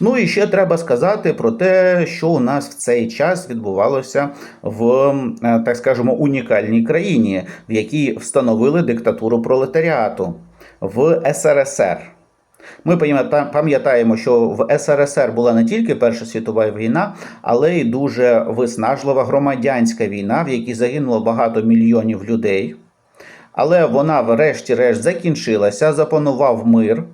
Ну і ще треба сказати про те, що у нас в цей час відбувалося в, е, так скажемо, унікальній країні, в якій встановили диктатуру пролетаріату в СРСР. Ми пам'ятаємо, що в СРСР була не тільки Перша світова війна, але й дуже виснажлива громадянська війна, в якій загинуло багато мільйонів людей. Але вона, врешті-решт, закінчилася, запанував мир.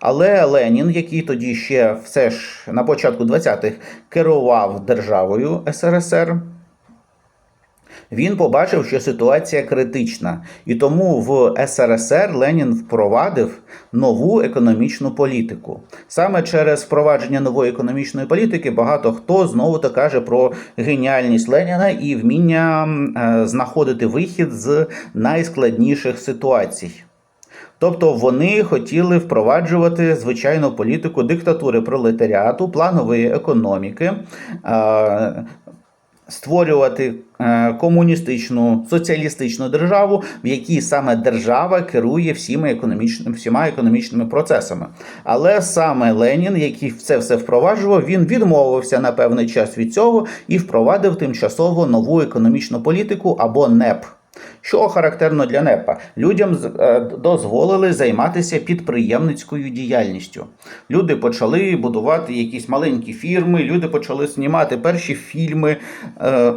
Але Ленін, який тоді ще все ж на початку 20-х керував державою СРСР, він побачив, що ситуація критична, і тому в СРСР Ленін впровадив нову економічну політику. Саме через впровадження нової економічної політики багато хто знову то каже про геніальність Леніна і вміння е, знаходити вихід з найскладніших ситуацій. Тобто вони хотіли впроваджувати звичайну політику диктатури пролетаріату, планової економіки, е, створювати е, комуністичну соціалістичну державу, в якій саме держава керує всіма економічними, всіма економічними процесами. Але саме Ленін, який це все впроваджував, він відмовився на певний час від цього і впровадив тимчасово нову економічну політику або НЕП. Що характерно для НЕПа? Людям е, дозволили займатися підприємницькою діяльністю. Люди почали будувати якісь маленькі фірми, люди почали знімати перші фільми. Е,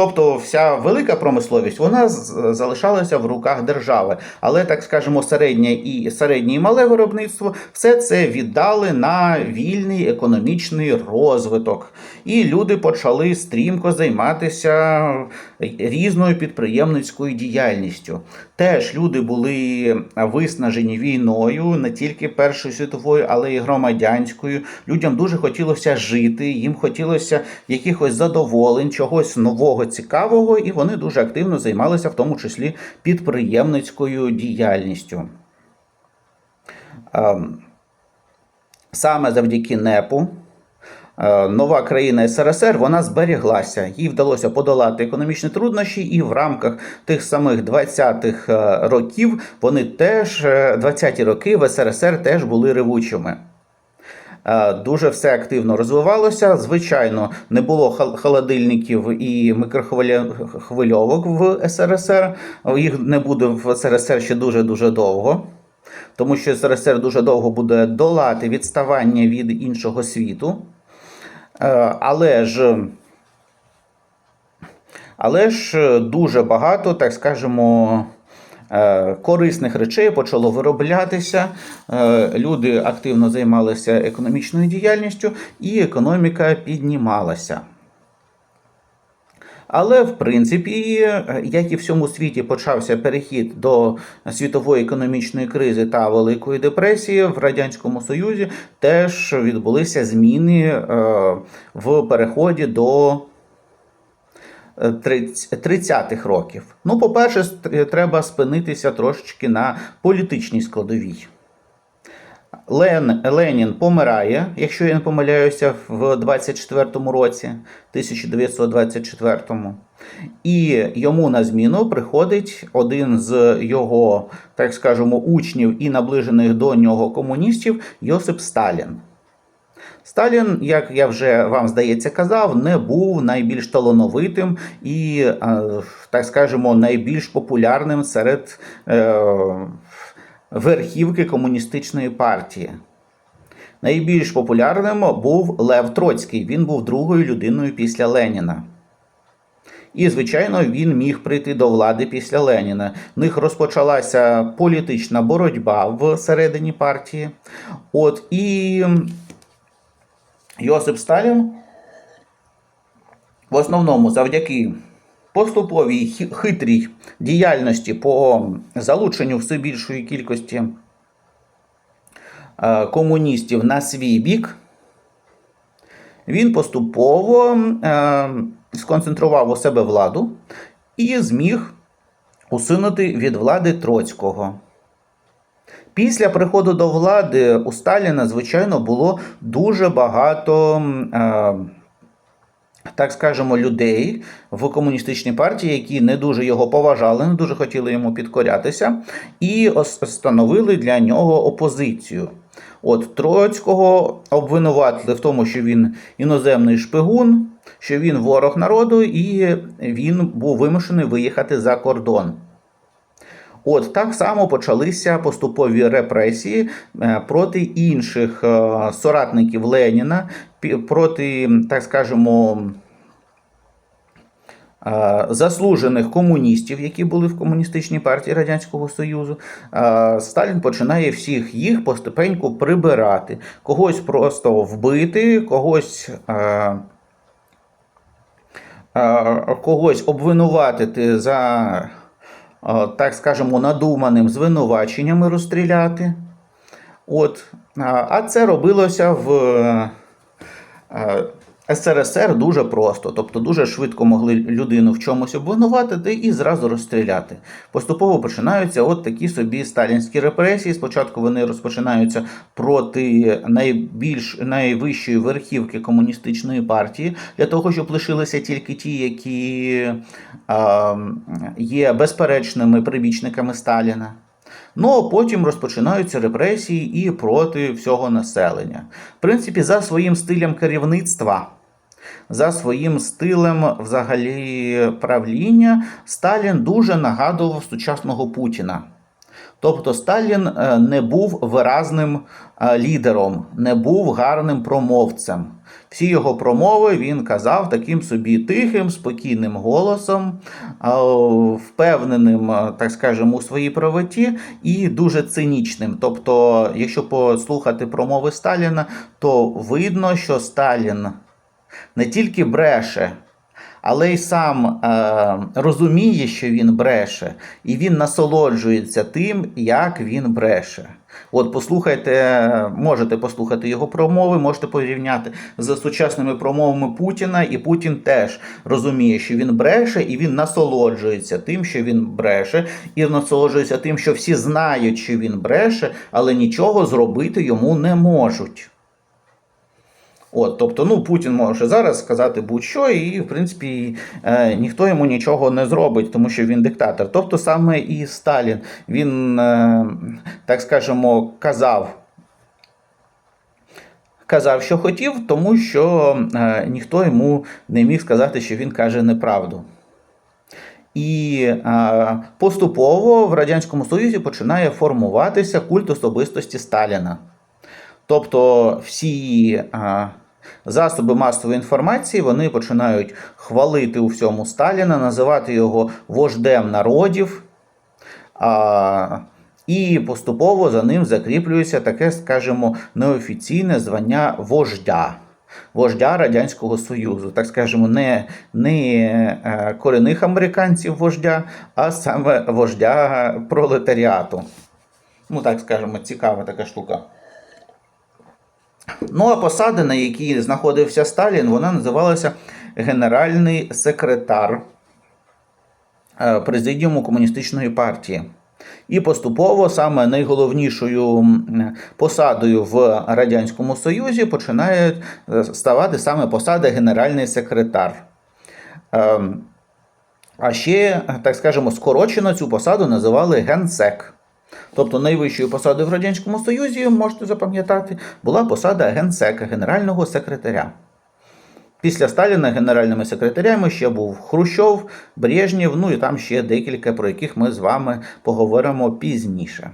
Тобто вся велика промисловість вона залишалася в руках держави. Але, так скажемо, середнє і середнє і мале виробництво все це віддали на вільний економічний розвиток. І люди почали стрімко займатися різною підприємницькою діяльністю. Теж люди були виснажені війною, не тільки Першою світовою, але й громадянською. Людям дуже хотілося жити, їм хотілося якихось задоволень, чогось нового, цікавого, і вони дуже активно займалися, в тому числі підприємницькою діяльністю. Ем, Саме завдяки НЕПу е, нова країна СРСР вона зберіглася. Їй вдалося подолати економічні труднощі, і в рамках тих самих 20-х е, років вони теж е, 20-ті роки в СРСР теж були ревучими. Е, Дуже все активно розвивалося. Звичайно, не було холодильників і мікрохвильовок в СРСР. Їх не буде в СРСР ще дуже дуже довго. Тому що СРСР дуже довго буде долати відставання від іншого світу. Е, Але ж, але ж дуже багато, так скажемо, е, корисних речей почало вироблятися. Е, Люди активно займалися економічною діяльністю, і економіка піднімалася. Але в принципі, е, як і в всьому світі почався перехід до світової економічної кризи та Великої депресії в радянському Союзі, теж відбулися зміни е, в переході до е, 30-х років. Ну, по-перше, треба спинитися трошечки на політичній складовій. Лен, Ленін помирає, якщо я не помиляюся, в 24-му році, 1924-му. І йому на зміну приходить один з його, так скажемо, учнів і наближених до нього комуністів Йосип Сталін. Сталін, як я вже вам здається казав, не був найбільш талановитим і, е, так скажемо, найбільш популярним серед е, верхівки комуністичної партії. Найбільш популярним був Лев Троцький. Він був другою людиною після Леніна. І, звичайно, він міг прийти до влади після Леніна. В них розпочалася політична боротьба всередині партії. От і Йосип Сталін в основному завдяки поступовій хитрій діяльності по залученню все більшої кількості е, комуністів на свій бік, він поступово е, сконцентрував у себе владу і зміг усунути від влади Троцького. Після приходу до влади у Сталіна, звичайно, було дуже багато, е, так скажемо, людей в комуністичній партії, які не дуже його поважали, не дуже хотіли йому підкорятися, і становили для нього опозицію. От Троцького обвинуватили в тому, що він іноземний шпигун, що він ворог народу, і він був вимушений виїхати за кордон. От так само почалися поступові репресії е, проти інших е, соратників Леніна, проти, так скажемо, е, заслужених комуністів, які були в комуністичній партії Радянського Союзу. Сталін починає всіх їх постепеньку прибирати, когось просто вбити, когось. Когось обвинуватити за, так скажемо, надуманим звинуваченнями розстріляти. От, а а це робилося в е, СРСР дуже просто. Тобто дуже швидко могли людину в чомусь обвинуватити і зразу розстріляти. Поступово починаються от такі собі сталінські репресії. Спочатку вони розпочинаються проти найбільш найвищої верхівки комуністичної партії, для того, щоб лишилися тільки ті, які е, є безперечними прибічниками Сталіна. Ну а потім розпочинаються репресії і проти всього населення. В принципі, за своїм стилем керівництва, за своїм стилем взагалі правління, Сталін дуже нагадував сучасного Путіна. Тобто Сталін е, не був виразним е, лідером, не був гарним промовцем. Всі його промови він казав таким собі тихим, спокійним голосом, е, впевненим, так скажемо, у своїй правоті і дуже цинічним. Тобто, якщо послухати промови Сталіна, то видно, що Сталін не тільки бреше, але й сам е, розуміє, що він бреше, і він насолоджується тим, як він бреше. От послухайте, можете послухати його промови, можете порівняти з сучасними промовами Путіна, і Путін теж розуміє, що він бреше, і він насолоджується тим, що він бреше, і насолоджується тим, що всі знають, що він бреше, але нічого зробити йому не можуть. От, тобто, ну, Путін може зараз сказати будь-що, і, в принципі, е, ніхто йому нічого не зробить, тому що він диктатор. Тобто саме і Сталін, він, е, так скажемо, казав. Казав, що хотів, тому що е, ніхто йому не міг сказати, що він каже неправду. І е, поступово в Радянському Союзі починає формуватися культ особистості Сталіна. Тобто всі а, засоби масової інформації вони починають хвалити у всьому Сталіна, називати його вождем народів. А, і поступово за ним закріплюється таке, скажімо, неофіційне звання вождя. Вождя Радянського Союзу, так скажемо, не, не е, корінних американців вождя, а саме вождя пролетаріату. Ну, так скажемо, цікава така штука. Ну, а посада, на якій знаходився Сталін, вона називалася Генеральний секретар е, Президіуму Комуністичної партії. І поступово саме найголовнішою посадою в Радянському Союзі починає е, ставати саме посада Генеральний секретар. Ем, А ще, так скажемо, скорочено цю посаду називали генсек. Тобто найвищою посадою в Радянському Союзі, можете запам'ятати, була посада генсека, генерального секретаря. Після Сталіна генеральними секретарями ще був Хрущов, Брежнєв, ну і там ще декілька, про яких ми з вами поговоримо пізніше.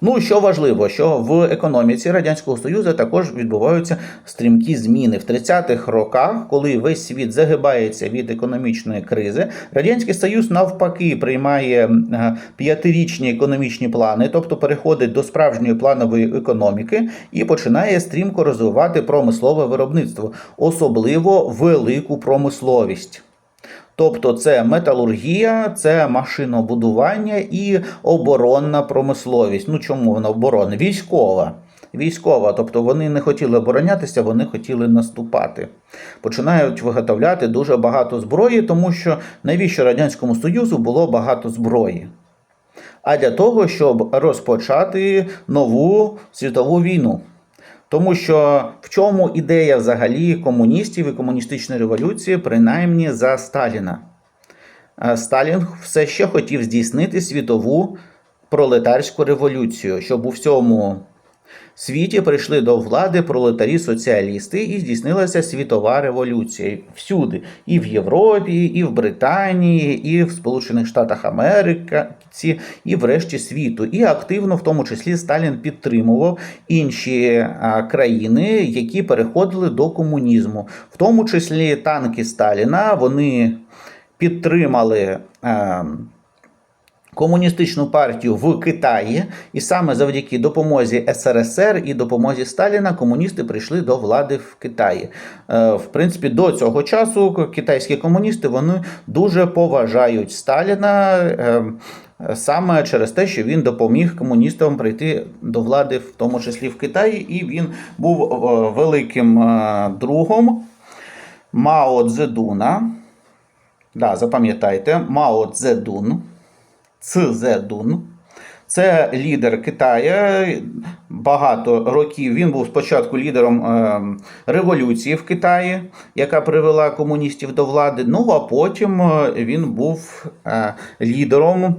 Ну, що важливо, що в економіці Радянського Союзу також відбуваються стрімкі зміни. В 30-х роках, коли весь світ загибається від економічної кризи, Радянський Союз навпаки приймає е, п'ятирічні економічні плани, тобто переходить до справжньої планової економіки і починає стрімко розвивати промислове виробництво, особливо велику промисловість. Тобто це металургія, це машинобудування і оборонна промисловість. Ну чому вона оборонна? Військова. Військова, тобто вони не хотіли оборонятися, вони хотіли наступати. Починають виготовляти дуже багато зброї, тому що навіщо Радянському Союзу було багато зброї? А для того, щоб розпочати нову світову війну. Тому що в чому ідея взагалі комуністів і комуністичної революції, принаймні за Сталіна? Сталін все ще хотів здійснити світову пролетарську революцію, щоб у всьому світі прийшли до влади пролетарі-соціалісти і здійснилася світова революція всюди, і в Європі, і в Британії, і в Сполучених Штатах Америки, і врешті світу. І активно, в тому числі, Сталін підтримував інші країни, які переходили до комунізму, в тому числі танки Сталіна. Вони підтримали. Комуністичну партію в Китаї, і саме завдяки допомозі СРСР і допомозі Сталіна комуністи прийшли до влади в Китаї. Е, В принципі, до цього часу китайські комуністи вони дуже поважають Сталіна. е, Саме через те, що він допоміг комуністам прийти до влади, в тому числі в Китаї, і він був е, великим е, другом Мао Цзедуна. Да, запам'ятайте, Мао Цзедун. Цзедун. Це лідер Китая. Багато років він був спочатку лідером е, революції в Китаї, яка привела комуністів до влади. Ну а потім е, він був е, лідером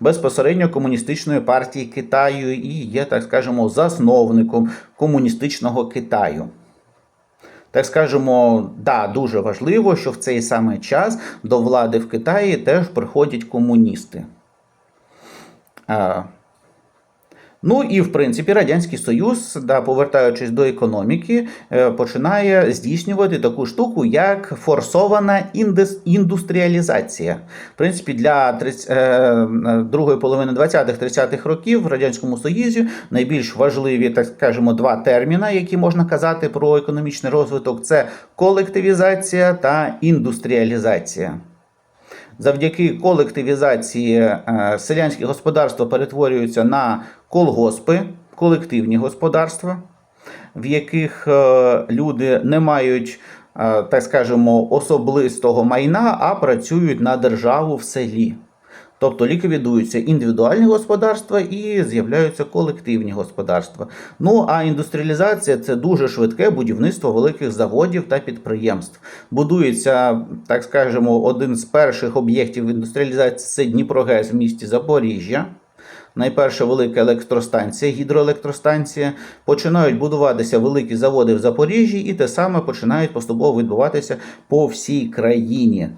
безпосередньо комуністичної партії Китаю і є, так скажемо, засновником комуністичного Китаю. Так скажемо, да, дуже важливо, що в цей самий час до влади в Китаї теж приходять комуністи. Ну і в принципі Радянський Союз, да, повертаючись до економіки, е, починає здійснювати таку штуку, як форсована індустріалізація. В принципі, для 30, е, другої половини 20-30-х років в Радянському Союзі найбільш важливі, так скажемо, два терміни, які можна казати про економічний розвиток: це колективізація та індустріалізація. Завдяки колективізації е, селянські господарства перетворюються на колгоспи, колективні господарства, в яких е, люди не мають, е, так скажемо, особистого майна, а працюють на державу в селі. Тобто ліквідуються індивідуальні господарства і з'являються колективні господарства. Ну а індустріалізація це дуже швидке будівництво великих заводів та підприємств. Будується, так скажемо, один з перших об'єктів індустріалізації це Дніпрогез в місті Запоріжжя. Найперша велика електростанція, гідроелектростанція. Починають будуватися великі заводи в Запоріжжі, і те саме починають поступово відбуватися по всій країні.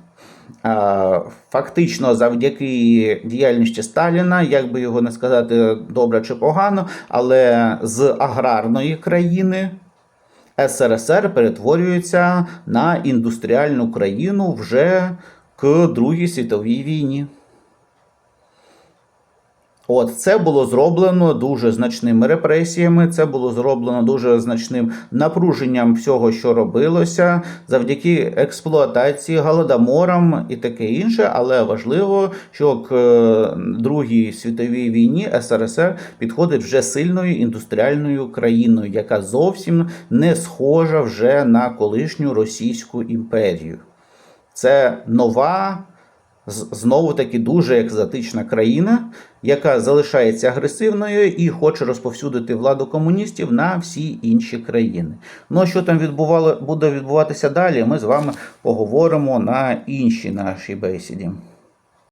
Фактично, завдяки діяльності Сталіна, як би його не сказати добре чи погано, але з аграрної країни СРСР перетворюється на індустріальну країну вже к Другій світовій війні. От це було зроблено дуже значними репресіями. Це було зроблено дуже значним напруженням всього, що робилося, завдяки експлуатації, голодоморам і таке інше. Але важливо, що к е, Другій світовій війні СРСР підходить вже сильною індустріальною країною, яка зовсім не схожа вже на колишню Російську імперію. Це нова знову таки дуже екзотична країна, яка залишається агресивною і хоче розповсюдити владу комуністів на всі інші країни. Ну а що там відбувало, буде відбуватися далі, ми з вами поговоримо на іншій нашій бесіді.